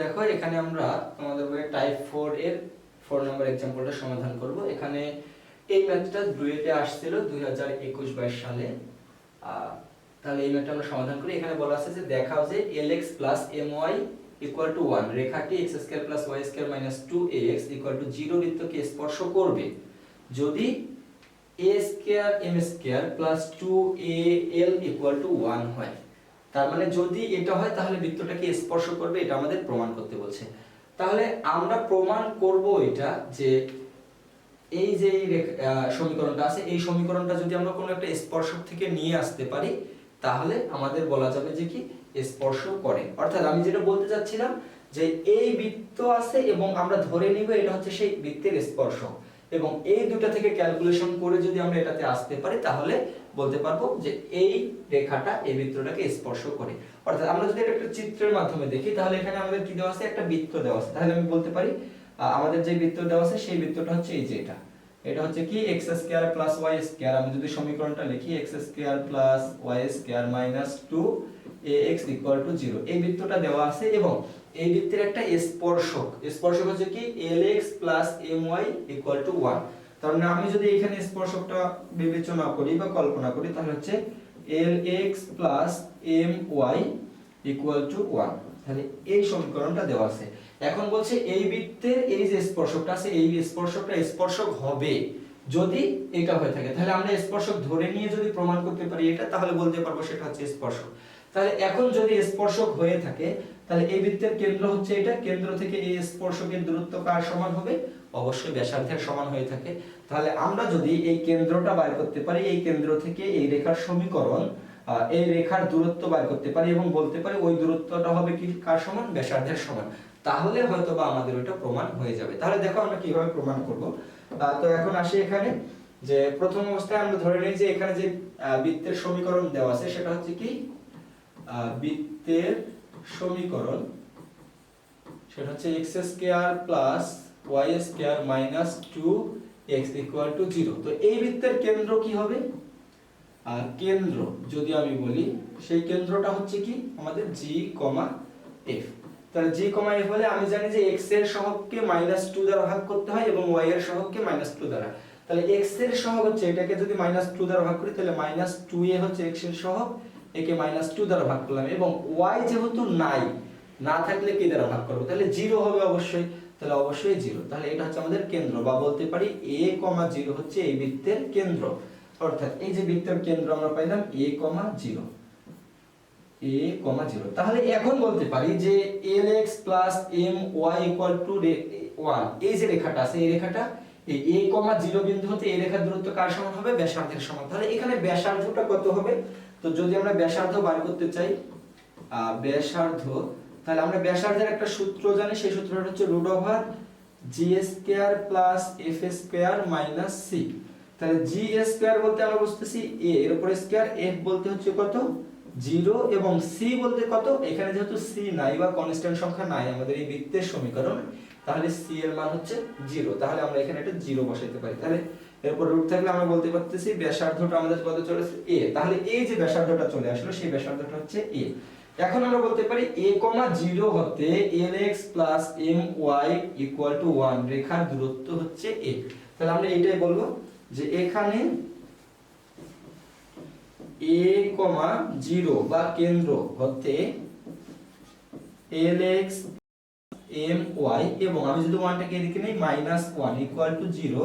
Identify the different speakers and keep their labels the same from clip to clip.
Speaker 1: দেখো, এখানে আমরা আমাদের বইয়ে টাইপ ফোর এর ফোর নম্বর এক্সাম্পলটা সমাধান করব। এখানে এই ম্যাথটা ডুয়েটে আসছিল দুই হাজার একুশ বাইশ সালে। তাহলে এই ম্যাথটা আমরা সমাধান করি। এখানে বলা আছে যে দেখাও যে L X plus M Y equal to one রেখাটি X square plus Y square minus two A X equal to zero বৃত্তকে স্পর্শ করবে। যদি A square M square plus two A L equal to one হয় তার মানে যদি এটা হয়, তাহলে বৃত্তটাকে স্পর্শ করবে? এটা আমাদের প্রমাণ করতে বলছে। তাহলে আমরা প্রমাণ করব এটা যে এই যে সমীকরণটা আছে, এই সমীকরণটা যদি আমরা কোনো একটা স্পর্শক থেকে নিয়ে আসতে পারি, তাহলে আমাদের বলা যাবে যে কি? স্পর্শ করে। অর্থাৎ আমি যেটা বলতে চাচ্ছিলাম যে এই বৃত্ত আছে এবং আমরা ধরে নিব এটা হচ্ছে সেই বৃত্তের স্পর্শ এবং এই দুটা থেকে ক্যালকুলেশন করে যদি আমরা এটাতে আসতে পারি, তাহলে বলতে পারব যে এই রেখাটা এই বৃত্তটাকে স্পর্শ করে। অর্থাৎ আমরা যদি একটা চিত্রের মাধ্যমে দেখি, তাহলে এখানে আমাদের কি দেওয়া আছে? একটা বৃত্ত দেওয়া আছে। তাহলে আমি বলতে পারি আমাদের যে বৃত্ত দেওয়া আছে, সেই বৃত্তটা হচ্ছে এই যে এটা। এটা হচ্ছে কি? X square plus Y square আমি যদি সমীকরণটা লিখি X square plus Y square minus two A X equal to zero এই বৃত্তটা দেওয়া আছে এবং এই বৃত্তের একটা স্পর্শক। স্পর্শক হচ্ছে কি? L X plus M Y equal to one মানে আমি যদি এখানে স্পর্শকটা বিবেচনা করি বা কল্পনা করি, তাহলে হচ্ছে L X plus M Y তাহলে এই সমীকরণটা দেওয়া আছে। এখন বলছে এই বৃত্তের এই যে স্পর্শকটা আছে, এই স্পর্শকটা স্পর্শক হবে যদি এটা হয়ে থাকে। তাহলে আমরা স্পর্শক ধরে নিয়ে যদি প্রমাণ করতে পারি এটা, তাহলে বলতে পারব সেটা হচ্ছে স্পর্শক। তাহলে এখন যদি স্পর্শক হয়ে থাকে, তাহলে এই বৃত্তের কেন্দ্র হচ্ছে এটা। কেন্দ্র থেকে এই স্পর্শকের দূরত্ব কার সমান হবে? অবশ্যই ব্যাসার্ধের সমান হয়ে থাকে। তাহলে আমরা যদি এই কেন্দ্রটা বার করতে পারি, এই কেন্দ্র থেকে এই রেখার সমীকরণ এই রেখার দূরত্ব বার করতে পারি এবং বলতে পারি ওই দূরত্বটা হবে কি, কার সমান? ব্যাসার্ধের সমান। তাহলে হয়তো বা আমাদের ওইটা প্রমাণ হয়ে যাবে। তাহলে দেখো আমরা কীভাবে প্রমাণ করব। তো এখন আসি এখানে যে প্রথম অবস্থায় আমরা ধরে নিই যে এখানে যে বৃত্তের সমীকরণ দেওয়া আছে, সেটা হচ্ছে কি? বৃত্তের সমীকরণ, সেটা হচ্ছে X square plus Y square minus two X equal to zero তো এই বৃত্তের কেন্দ্র কি হবে? আর কেন্দ্র, যদি আমি বলি, সেই কেন্দ্রটা হচ্ছে কি? আমাদের জি কমা এফ তাহলে জি কমা এফ হলে আমি জানি যে এক্সের সহগকে মাইনাস টু দ্বারা ভাগ করতে হয় এবং ওয়াই এর সহগকে মাইনাস টু দ্বারা। তাহলে এক্সের সহগ হচ্ছে এটাকে যদি মাইনাস টু দ্বারা ভাগ করি, তাহলে মাইনাস টু এ হচ্ছে এক্সের সহগ, একে মাইনাস টু দ্বারা ভাগ করলাম। এবং ওয়াই যেহেতু নাই, না থাকলে কি দ্বারা ভাগ করব? তাহলে জিরো হবে অবশ্যই। তাহলে অবশ্যই জিরো। তাহলে এটা হচ্ছে আমাদের কেন্দ্র, বা বলতে পারি এ কমা জিরো হচ্ছে এই বৃত্তের কেন্দ্র। অর্থাৎ এই যে বৃত্তের কেন্দ্র আমরা পাইলাম এ কমা জিরো। এ কমা জিরো। তাহলে এখন বলতে পারি যে L X plus M Y equal to one. এই যে রেখাটা আছে, এই রেখাটা, এই এ কমা জিরো বিন্দু হতে এই রেখার দূরত্ব কার সমান হবে? ব্যাসার্ধের সমান। তাহলে এখানে ব্যাসার্ধটা কত হবে? তো যদি আমরা ব্যাসার্ধ বার করতে চাই ব্যাসার্ধ তাহলে আমরা ব্যাসার্ধের একটা সূত্র জানি, সেই সূত্রটা হচ্ছে root over G square plus F square minus C তাহলে জি স্কোয়ার বলতে আমরা বুঝতেছি এ এর উপরে স্কোয়ার এফ বলতে হচ্ছে কত? জিরো এবং সি বলতে কত? এখানে যেহেতু সি নাই বা কনস্ট্যান্ট সংখ্যা নাই আমাদের এই বৃত্তের সমীকরণ, তাহলে সি এর মান হচ্ছে জিরো তাহলে আমরা এখানে একটা জিরো বসাইতে পারি। তাহলে এরপর রুট থাকলে আমরা বলতে পারতেছি ব্যাসার্ধটা আমাদের কত চলে আসছে এ তাহলে এই যে ব্যাসার্ধটা চলে আসলো, সেই ব্যাসার্ধটা হচ্ছে এ এখন আমরা বলতে পারি এ কমা জিরো হতে L X plus M equal to one রেখার দূরত্ব হচ্ছে এ তাহলে আমরা এইটাই বলব যে এখানে এ কমা জিরো বা কেন্দ্র হতে এল ওয়াই এবং আমি যদি ওয়ানটাকে এদিকে নেই minus one equal to zero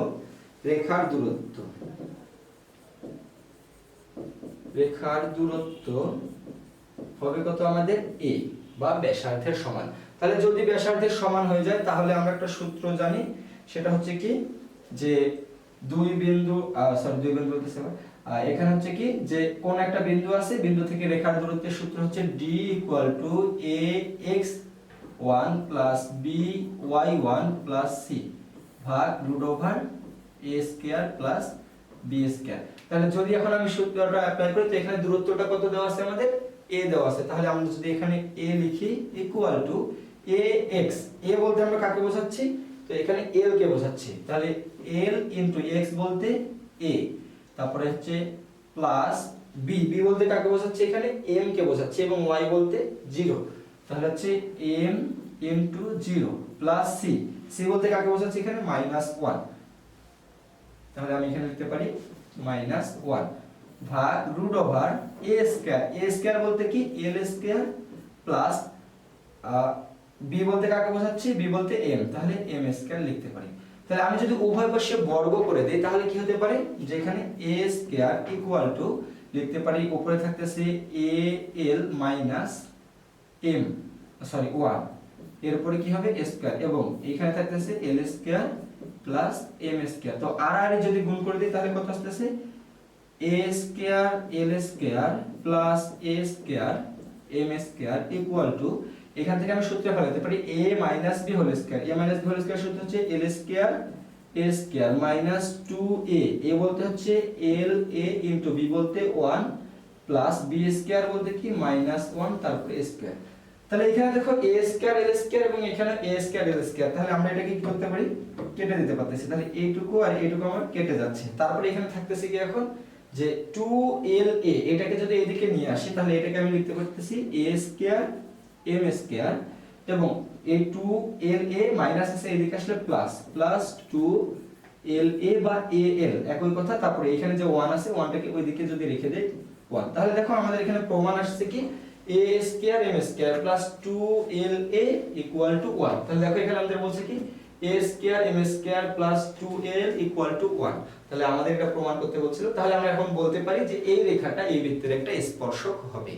Speaker 1: রেখার দূরত্ব। রেখার দূরত্ব হবে কত আমাদের? এ বা ব্যাসার্ধের সমান। তাহলে যদি ব্যাসার্ধের সমান হয়ে যায়, তাহলে আমরা একটা সূত্র জানি। সেটা হচ্ছে কি? যে দুই বিন্দু সরি দুই বিন্দু বলতেছে এখানে হচ্ছে কি? যে কোন একটা বিন্দু আছে, বিন্দু থেকে রেখার দূরত্বের সূত্র হচ্ছে D equal to A X one plus B Y one plus C ভাগ root over A square plus B square তাহলে যদি এখন আমি সূত্রটা অ্যাপ্লাই করি, তো এখানে দূরত্বটা কত দেওয়া আছে আমাদের? এ দেওয়া আছে। তাহলে আমরা যদি এখানে এ লিখি equal to A X A বলতে আমরা কাকে বোঝাচ্ছি? তো এখানে এল কে বোঝাচ্ছি। তাহলে এল ইনটু এক্স বলতে এ তারপরে হচ্ছে প্লাস বি বি বলতে কাকে বোঝাচ্ছে এখানে? এম কে বোঝাচ্ছে এবং ওয়াই বলতে জিরো তাহলে হচ্ছে M
Speaker 2: into zero plus C C বলতে কাকে বোঝাচ্ছে এখানে? মাইনাস ওয়ান তাহলে আমি এখানে লিখতে পারি মাইনাস ওয়ান ভাগ root over A square A square বলতে কি? এল স্কয়ার প্লাস বি বলতে কাকে বোঝাচ্ছি? বি বলতে এম তাহলে এম স্কয়ার লিখতে পারি। তাহলে আমি যদি উভয় পাশে বর্গ করে দেই, তাহলে কি হতে পারে? যে এখানে এ স্কয়ার ইকুয়াল টু লিখতে পারি, উপরে থাকতেছে A L minus M sorry one এরপরে কি হবে? স্কয়ার এবং এখানে থাকতেছে L square plus M square তো আর আর যদি গুণ করে দিই, তাহলে কত আসতেছে? A square L square plus A square M square equal to এখান থেকে আমি সূত্র ফেলাতে পারি a minus b whole square a minus b whole square সূত্র হচ্ছে l square a square minus 2a a বলতে হচ্ছে l, a ইনটু b বলতে 1 প্লাস b স্কয়ার বলতে কি? মাইনাস 1 তারপর স্কয়ার তাহলে এখানে দেখো a স্কয়ার l স্কয়ার এবং এখানে a স্কয়ার l স্কয়ার তাহলে আমরা এটাকে কি করতে পারি? কেটে দিতে পারতেছি। তাহলে এইটুকু আর এইটুকু আমার কেটে যাচ্ছে। তারপরে এখানে থাকতেছে কি এখন? যে 2la এটাকে যদি এদিকে নিয়ে আসি, তাহলে এটাকে আমি লিখতে পারতেছি a স্কয়ার এম স্কয়ার এবং এই টু এল এ মাইনাস আছে এদিকে আসলে plus plus two L A বা এ এল একই কথা, তারপরে এখানে যে ওয়ান আছে ওয়ানটাকে ওইদিকে যদি রেখে দেই ওয়ান তাহলে দেখো আমাদের এখানে প্রমাণ আসছে কি? A square M square plus two L A equal to one তাহলে দেখো এখানে আমাদের বলছে কি? টু ওয়ান তাহলে আমাদের এটা প্রমাণ করতে বলছিল তাহলে আমরা এখন বলতে পারি যে এই রেখাটা এই ভিত্তির একটা স্পর্শক হবে।